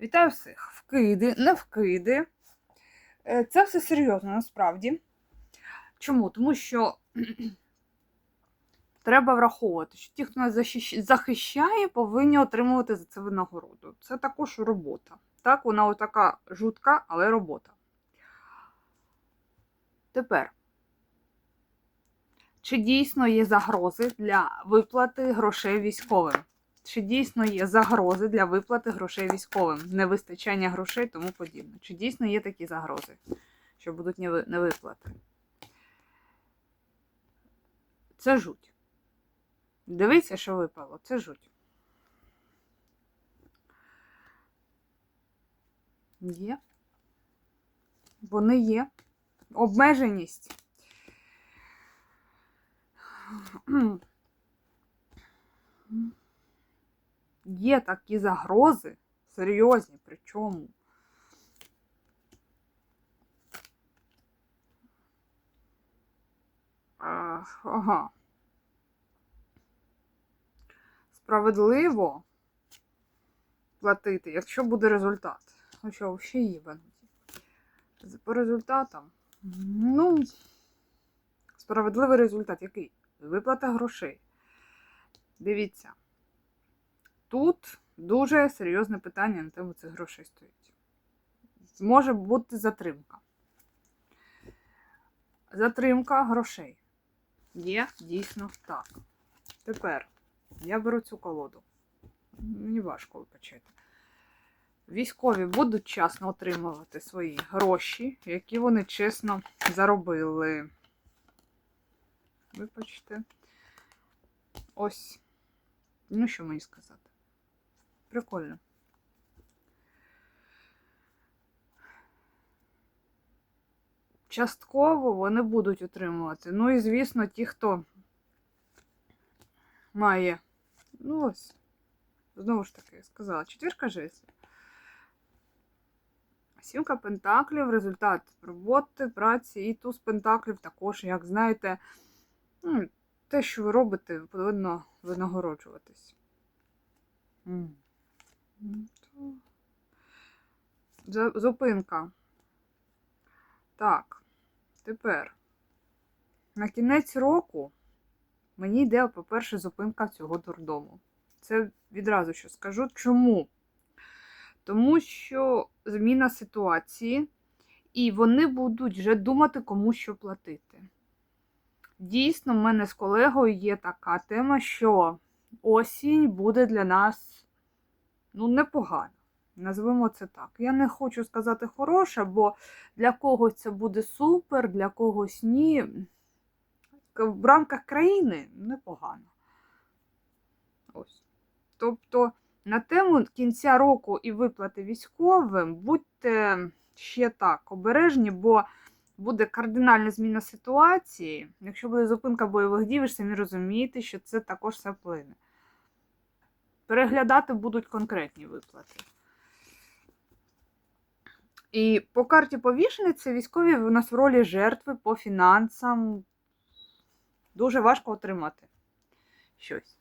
Вітаю всіх! Вкиди, не вкиди. Е, Це все серйозно насправді. Чому? Тому що треба враховувати, що ті, хто нас захищає, повинні отримувати за це винагороду. Це також робота. Так, вона отака жутка, але робота. Тепер. Чи дійсно є загрози для виплати грошей військовим? Чи дійсно є загрози для виплати грошей військовим, невистачання грошей тому подібне? Чи дійсно є такі загрози, що будуть невиплати? Це жуть. Дивіться, що випало. Це жуть. Є. Вони є. Обмеженість. Є такі загрози, серйозні, причому. Ага. Справедливо платити, якщо буде результат. Ну що, взагалі їбануті. По результатам. Ну, справедливий результат який? Виплата грошей. Дивіться. Тут дуже серйозне питання на тему цих грошей стоїть. Може бути затримка. Затримка грошей. Є дійсно так. Тепер я беру цю колоду. Мені важко вибачити. Військові будуть чесно отримувати свої гроші, які вони чесно заробили. Вибачте. Ось. Ну, що мені сказати? Прикольно. Частково вони будуть отримувати. Ну і, звісно, ті, хто має. Ну ось. Знову ж таки, сказала, четвірка жезлів. Сімка пентаклів, результат роботи, праці, і туз пентаклів також, як знаєте, ну, те, що ви робите, повинно винагороджуватись. Зупинка. Так, тепер. На кінець року мені йде, по-перше, зупинка цього дурдому. Це відразу що скажу. Чому? Тому що зміна ситуації, і вони будуть вже думати, кому що платити. Дійсно, в мене з колегою є така тема, що осінь буде для нас ну, непогана. Назвемо це так. Я не хочу сказати хороша, бо для когось це буде супер, для когось ні. В рамках країни непогано. Ось. Тобто, на тему кінця року і виплати військовим будьте ще так обережні, бо буде кардинальна зміна ситуації. Якщо буде зупинка бойових дій, ви ж самі розумієте, що це також все вплине. Переглядати будуть конкретні виплати. І по карті повішниці військові у нас в ролі жертви по фінансам. Дуже важко отримати щось.